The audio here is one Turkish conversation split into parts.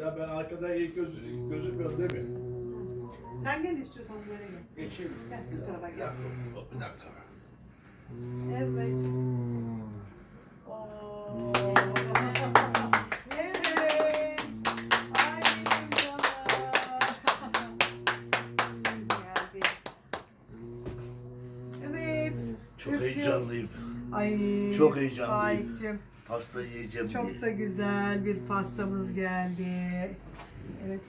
Ya ben arkadan iyi göz, gözükmüyorum değil mi? Sen gel istiyorsan böyle gel. Geçeyim. Gel bu tarafa Bir gel. dakika. Bir dakika. Evet. Oo. Evet. Ay canım. Geldi. Evet. Çok Üflüyor. heyecanlıyım. Ay. Çok heyecanlıyım. Faik'cim, Pasta yiyeceğim diye. Çok da güzel bir pastamız geldi. Evet.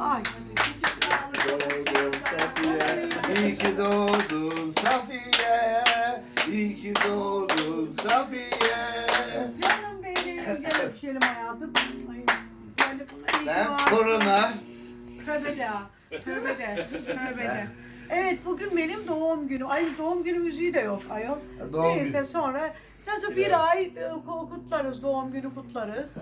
Ay. Doğdun Safiye, iyi ki doğdun Safiye, iyi ki doğdun Safiye. Canım benim. Gel öpüşelim hayatım. Ay, iyi Ben varsın. korona, Tövbe de ha. Tövbe de. Tövbe de. Evet bugün benim doğum günüm. Ay doğum günü müziği de yok ayol. Doğum Neyse günü. sonra nasıl bir ay e, kutlarız, doğum günü kutlarız. He,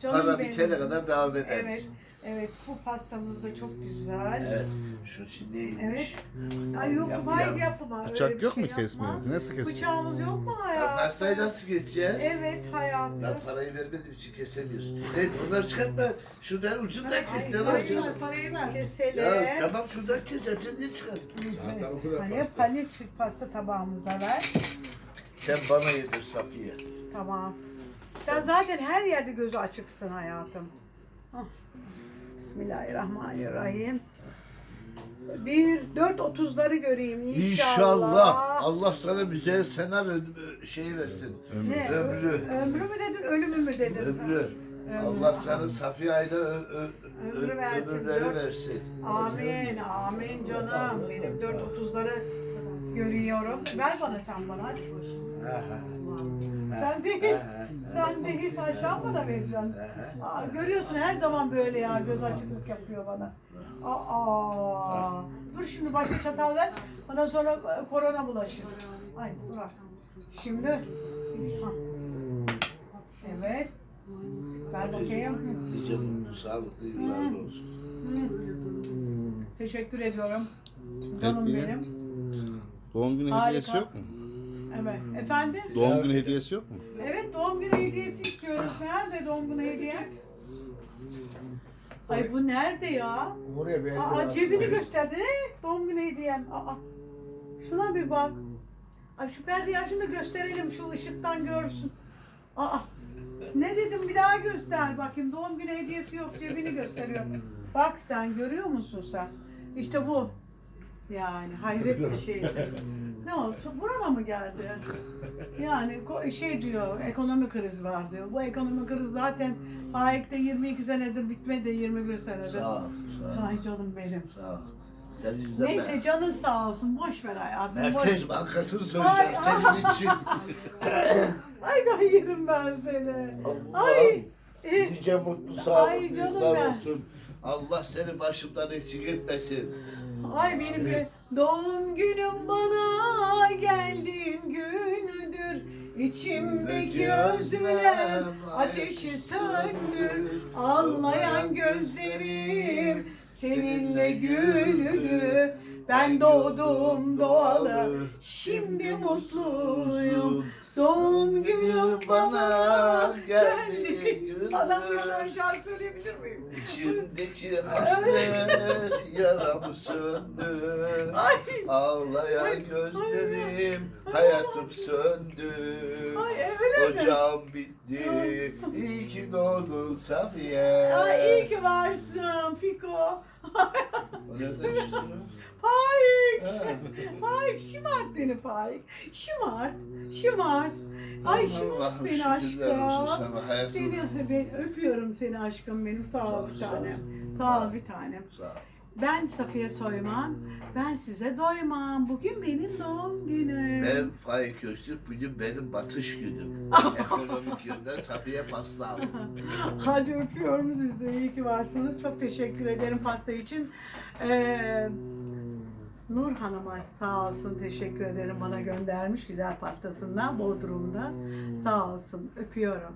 Canım para benim. bitene kadar devam ederiz. Evet. Evet bu pastamız da çok güzel. Evet, şu şimdi? Evet. Ay yok Yap, hayır yap. yapma. öyle Bıçak bir yok şey mu yapma. kesmiyor? Nasıl kesiyor? Bıçağımız yok mu Ya hayatım? pastayı nasıl keseceğiz? Evet hayatım. Ben parayı vermediğim için kesemiyorsun. Sen onları çıkartma. Şuradan ucundan kes. Ne var Hayır, canım? parayı ver. Keselim. Ya tamam şuradan kes. Hepsini niye çıkar? Zaten o kadar Hani pasta. hani çık pasta tabağımıza ver. Sen bana yedir Safiye. Tamam. Sen zaten her yerde gözü açıksın hayatım. Bismillahirrahmanirrahim. Bir dört otuzları göreyim inşallah. İnşallah Allah sana güzel senaryo ö- şeyi versin. Ne? Ömrü. Ömrü mü dedin, ölümü mü dedin? Ömrü. Allah sana Safiye ayda ö- ö- ö- Ömrü versin, ömürleri dört- versin. Amin, amin canım. Benim dört otuzları görüyorum. Ver bana sen bana hadi. Ha, ha. Sen değil, sen değil. Ha, sen bana vereceksin. Aa, görüyorsun her zaman böyle ya göz açıklık yapıyor bana. Aa, dur şimdi başka çatal ver. Ondan sonra e, korona bulaşır. Ay bırak. Şimdi. Ha. Evet. Ver bakayım. Nice mutlu sağlıklı yıllar olsun. Teşekkür ediyorum. Canım Hediye. benim. Doğum günü Harika. hediyesi yok mu? Evet. Efendim? Doğum günü hediyesi yok mu? Evet doğum günü hediyesi istiyoruz. Nerede doğum günü hediye? Ay bu nerede ya? Oraya bir Aa cebini gösterdi. Ne? Doğum günü hediyen. Aa. Şuna bir bak. Ay şu perdeyi açın da gösterelim şu ışıktan görsün. Aa. Ne dedim bir daha göster bakayım. Doğum günü hediyesi yok cebini gösteriyor. Bak sen görüyor musun sen? İşte bu. Yani hayret bir şey. Ne oldu? Burama mı geldi? Yani şey diyor, ekonomi kriz var diyor. Bu ekonomi kriz zaten Faik'te 22 senedir bitmedi, 21 senedir. Sağ ol, sağ ol, Ay canım benim. sağ ol. Sen yüzden Neyse canın sağ olsun, boş ver hayatım. Boş. Merkez Bankası'nı söyleyeceğim Ay, senin için. Ay ben yerim ben seni. Ay. e, nice mutlu Ay sağlıklı canım yıllar ben. olsun. Allah seni başımdan eksik etmesin. Ay benim bir doğum günüm bana geldiğin gündür. İçimdeki özlem ateşi söndür. Ağlayan gözlerim seninle gülüdü. Ben doğdum doğalı, şimdi mutluyum. Doğum günüm bana geldi. Adam ben şarkı söyleyebilir miyim? İçimdeki hasret yaramı söndü. Ay. Ağlayan gözlerim hayatım söndü. Ay mi? Ocağım bitti. İyi ki doğdun Safiye. Ay iyi ki varsın Fiko. Nereden çıktı? Faik. Ha. Faik şımart beni Faik. Şımart. Şımart. Ay şımart Allah'ım beni şükürler olsun aşkım. sana hayatım. Seni ben öpüyorum seni aşkım benim. Sağ ol Sağ ol, bir sağ ol. tanem. Sağ ol bir tanem. Sağ ol. Ben Safiye Soyman. Ben size doymam. Bugün benim doğum günüm. Ben Faik Öztürk, bugün benim batış günüm. Ekonomik yönden Safiye pasta aldım. Hadi öpüyorum sizi. İyi ki varsınız. Çok teşekkür ederim pasta için. Ee, Nur Hanım'a sağ olsun teşekkür ederim bana göndermiş güzel pastasından Bodrum'da. Sağ olsun öpüyorum.